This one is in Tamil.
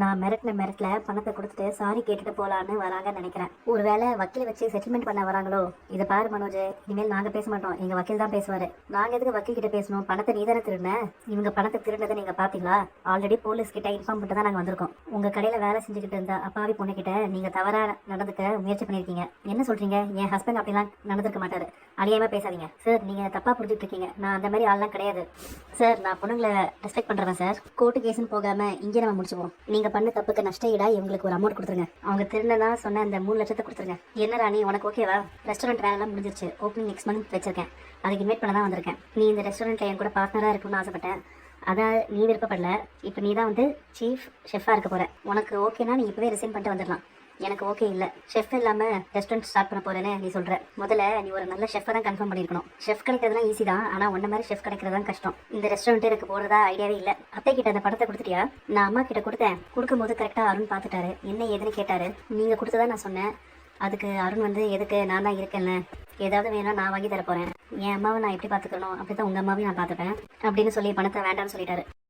நான் மிரட்டின மிரட்டில் பணத்தை கொடுத்துட்டு சாரி கேட்டுட்டு போகலான்னு வராங்கன்னு நினைக்கிறேன். ஒருவேளை வக்கீல் வச்சு செட்டில்மெண்ட் பண்ண வராங்களோ? இதை பாரு மனோஜ் இனிமேல் நாங்கள் பேச மாட்டோம். எங்கள் வக்கீல் தான் பேசுவார். நாங்கள் எதுக்கு வக்கீல் கிட்ட பேசணும்? பணத்தை நீ தானே திருடின? இவங்க பணத்தை திருடினதை நீங்கள் பார்த்தீங்களா ஆல்ரெடி போலீஸ் கிட்ட இன்ஃபார்ம் பண்ணிட்டு தான் நாங்கள் வந்திருக்கோம். உங்கள் கடையில் வேலை செஞ்சுக்கிட்டு இருந்த அப்பாவி பொண்ணுக்கிட்ட நீங்கள் தவறாக நடந்துக்க முயற்சி பண்ணியிருக்கீங்க என்ன சொல்கிறீங்க என் ஹஸ்பண்ட் அப்படிலாம் நடந்திருக்க மாட்டார். அழியாமல் பேசாதீங்க. சார் நீங்கள் தப்பாக புரிஞ்சுட்டு இருக்கீங்க நான் அந்த மாதிரி ஆள்லாம் கிடையாது. சார் நான் பொண்ணுங்களை ரெஸ்பெக்ட் பண்ணுறேன் சார் கோர்ட்டு கேஸ்னு போகாமல் இங்கே நம்ம முடிச்சுப்போம் நீங்க பண்ண தப்புக்கு நஷ்ட ஈடா இவங்களுக்கு ஒரு அமௌண்ட் கொடுத்துருங்க. அவங்க திருநதா சொன்ன அந்த மூணு லட்சத்தை கொடுத்துருங்க. என்ன ராணி உனக்கு ஓகேவா ரெஸ்டாரண்ட் வேலைலாம் முடிஞ்சிருச்சு. ஓப்பனிங் நெக்ஸ்ட் மந்த் வச்சிருக்கேன். அதுக்கு இன்வைட் பண்ண தான் வந்திருக்கேன். நீ இந்த ரெஸ்டாரண்ட்ல என் கூட பார்ட்னரா இருக்கணும்னு ஆசைப்பட்டேன். அதான் நீ விருப்பப்படல. இப்போ நீ தான் வந்து சீஃப் ஷெஃபாக இருக்க போற. உனக்கு ஓகேனா நீ இப்போவே ரிசைன் பண்ணிட்டு வந்துடலாம் எனக்கு ஓகே இல்லை. ஷெஃப் இல்லாமல் ரெஸ்டாரண்ட் ஸ்டார்ட் பண்ண போறேன்னு நீ சொல்ற. முதல்ல நீ ஒரு நல்ல ஷெஃபை தான் கன்ஃபார்ம் பண்ணியிருக்கணும் ஷெஃப் கிடைக்கிறதுலாம் ஈஸி தான். ஆனால் ஒன்ன மாதிரி ஷெஃப் கிடைக்கிறது தான் கஷ்டம். இந்த ரெஸ்டாரண்ட் எனக்கு போகிறதா ஐடியாவே இல்லை. அத்தை கிட்ட அந்த படத்தை கொடுத்துட்டியா? நான் அம்மா கிட்ட கொடுத்தேன். கொடுக்கும்போது கரெக்டாக அருண் பார்த்துட்டாரு. என்ன ஏதுன்னு கேட்டாரு. நீங்கள் கொடுத்ததா நான் சொன்னேன். அதுக்கு அருண் வந்து எதுக்கு? நான் தான் இருக்கேன்ல. ஏதாவது வேணா நான் வாங்கி தர போறேன். என் அம்மாவை நான் எப்படி பார்த்துக்கணும் அப்படி தான் உங்கள் அம்மாவையும் நான் பார்த்துப்பேன். அப்படின்னு சொல்லி பணத்தை வேண்டாம்னு சொல்லிட்டாரு.